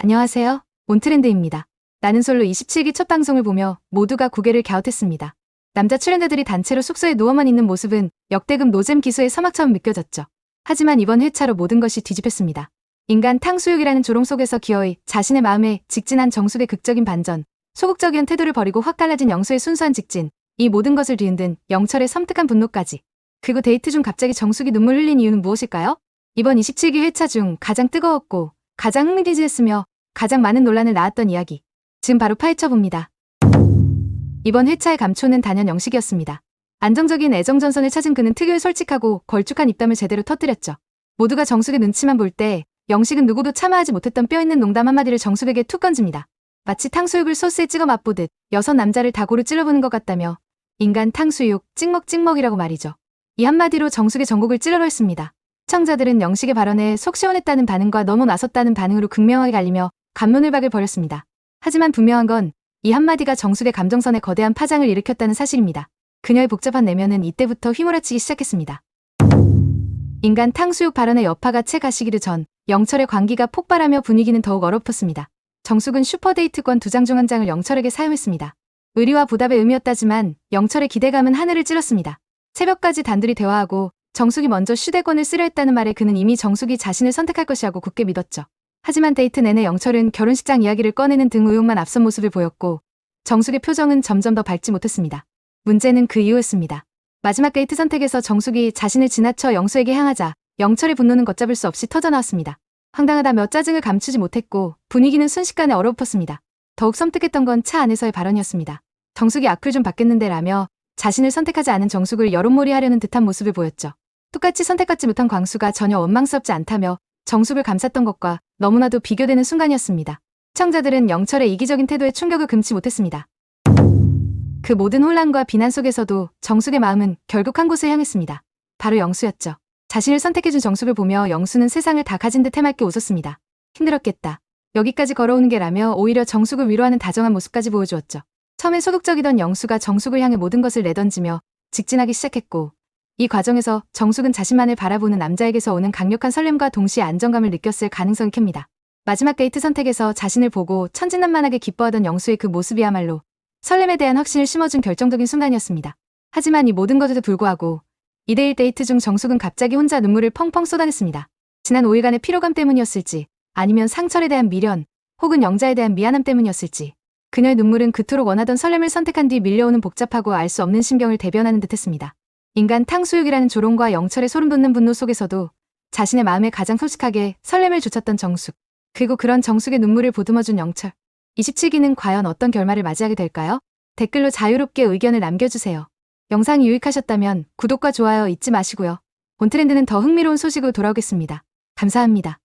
안녕하세요. 온트렌드입니다. 나는 솔로 27기 첫 방송을 보며 모두가 고개를 갸웃했습니다. 남자 출연자들이 단체로 숙소에 누워만 있는 모습은 역대급 노잼 기수의 서막처럼 느껴졌죠. 하지만 이번 회차로 모든 것이 뒤집혔습니다. 인간 탕수육이라는 조롱 속에서 기어이 자신의 마음에 직진한 정숙의 극적인 반전, 소극적인 태도를 버리고 확 달라진 영수의 순수한 직진, 이 모든 것을 뒤흔든 영철의 섬뜩한 분노까지. 그리고 데이트 중 갑자기 정숙이 눈물 흘린 이유는 무엇일까요? 이번 27기 회차 중 가장 뜨거웠고 가장 흥미진진했으며 가장 많은 논란을 낳았던 이야기. 지금 바로 파헤쳐봅니다. 이번 회차의 감초는 단연 영식이었습니다. 안정적인 애정전선을 찾은 그는 특유의 솔직하고 걸쭉한 입담을 제대로 터뜨렸죠. 모두가 정숙의 눈치만 볼 때 영식은 누구도 참아하지 못했던 뼈있는 농담 한마디를 정숙에게 툭 건집니다. 마치 탕수육을 소스에 찍어 맛보듯 여섯 남자를 다고루 찔러보는 것 같다며 인간 탕수육 찍먹찍먹이라고 말이죠. 이 한마디로 정숙의 전곡을 찔러버렸습니다. 시청자들은 영식의 발언에 속 시원했다는 반응과 너무 나섰다는 반응으로 극명하게 갈리며 감론을 박을 벌였습니다. 하지만 분명한 건 이 한마디가 정숙의 감정선에 거대한 파장을 일으켰다는 사실입니다. 그녀의 복잡한 내면은 이때부터 휘몰아치기 시작했습니다. 인간 탕수육 발언의 여파가 채 가시기를 전 영철의 관기가 폭발하며 분위기는 더욱 얼어붙었습니다. 정숙은 슈퍼데이트권 두 장 중 한 장을 영철에게 사용했습니다. 의리와 보답의 의미였다지만 영철의 기대감은 하늘을 찔렀습니다. 새벽까지 단둘이 대화하고 정숙이 먼저 휴대권을 쓰려 했다는 말에 그는 이미 정숙이 자신을 선택할 것이라고 굳게 믿었죠. 하지만 데이트 내내 영철은 결혼식장 이야기를 꺼내는 등 의욕만 앞선 모습을 보였고 정숙의 표정은 점점 더 밝지 못했습니다. 문제는 그 이유였습니다. 마지막 데이트 선택에서 정숙이 자신을 지나쳐 영수에게 향하자 영철의 분노는 걷잡을 수 없이 터져나왔습니다. 황당하다며 짜증을 감추지 못했고 분위기는 순식간에 얼어붙었습니다. 더욱 섬뜩했던 건 차 안에서의 발언이었습니다. 정숙이 악플 좀 받겠는데 라며 자신을 선택하지 않은 정숙을 여론몰이 하려는 듯한 모습을 보였죠. 똑같이 선택받지 못한 광수가 전혀 원망스럽지 않다며 정숙을 감쌌던 것과 너무나도 비교되는 순간이었습니다. 시청자들은 영철의 이기적인 태도에 충격을 금치 못했습니다. 그 모든 혼란과 비난 속에서도 정숙의 마음은 결국 한 곳을 향했습니다. 바로 영수였죠. 자신을 선택해준 정숙을 보며 영수는 세상을 다 가진 듯 해맑게 웃었습니다. 힘들었겠다. 여기까지 걸어오는 게라며 오히려 정숙을 위로하는 다정한 모습까지 보여주었죠. 처음엔 소극적이던 영수가 정숙을 향해 모든 것을 내던지며 직진하기 시작했고 이 과정에서 정숙은 자신만을 바라보는 남자에게서 오는 강력한 설렘과 동시에 안정감을 느꼈을 가능성이 큽니다. 마지막 데이트 선택에서 자신을 보고 천진난만하게 기뻐하던 영수의 그 모습이야말로 설렘에 대한 확신을 심어준 결정적인 순간이었습니다. 하지만 이 모든 것에도 불구하고 2대1 데이트 중 정숙은 갑자기 혼자 눈물을 펑펑 쏟아냈습니다. 지난 5일간의 피로감 때문이었을지 아니면 상철에 대한 미련 혹은 영자에 대한 미안함 때문이었을지 그녀의 눈물은 그토록 원하던 설렘을 선택한 뒤 밀려오는 복잡하고 알 수 없는 심경을 대변하는 듯했습니다. 인간 탕수육이라는 조롱과 영철의 소름 돋는 분노 속에서도 자신의 마음에 가장 솔직하게 설렘을 줬었던 정숙 그리고 그런 정숙의 눈물을 보듬어준 영철 27기는 과연 어떤 결말을 맞이하게 될까요? 댓글로 자유롭게 의견을 남겨주세요. 영상이 유익하셨다면 구독과 좋아요 잊지 마시고요. 온트렌드는 더 흥미로운 소식으로 돌아오겠습니다. 감사합니다.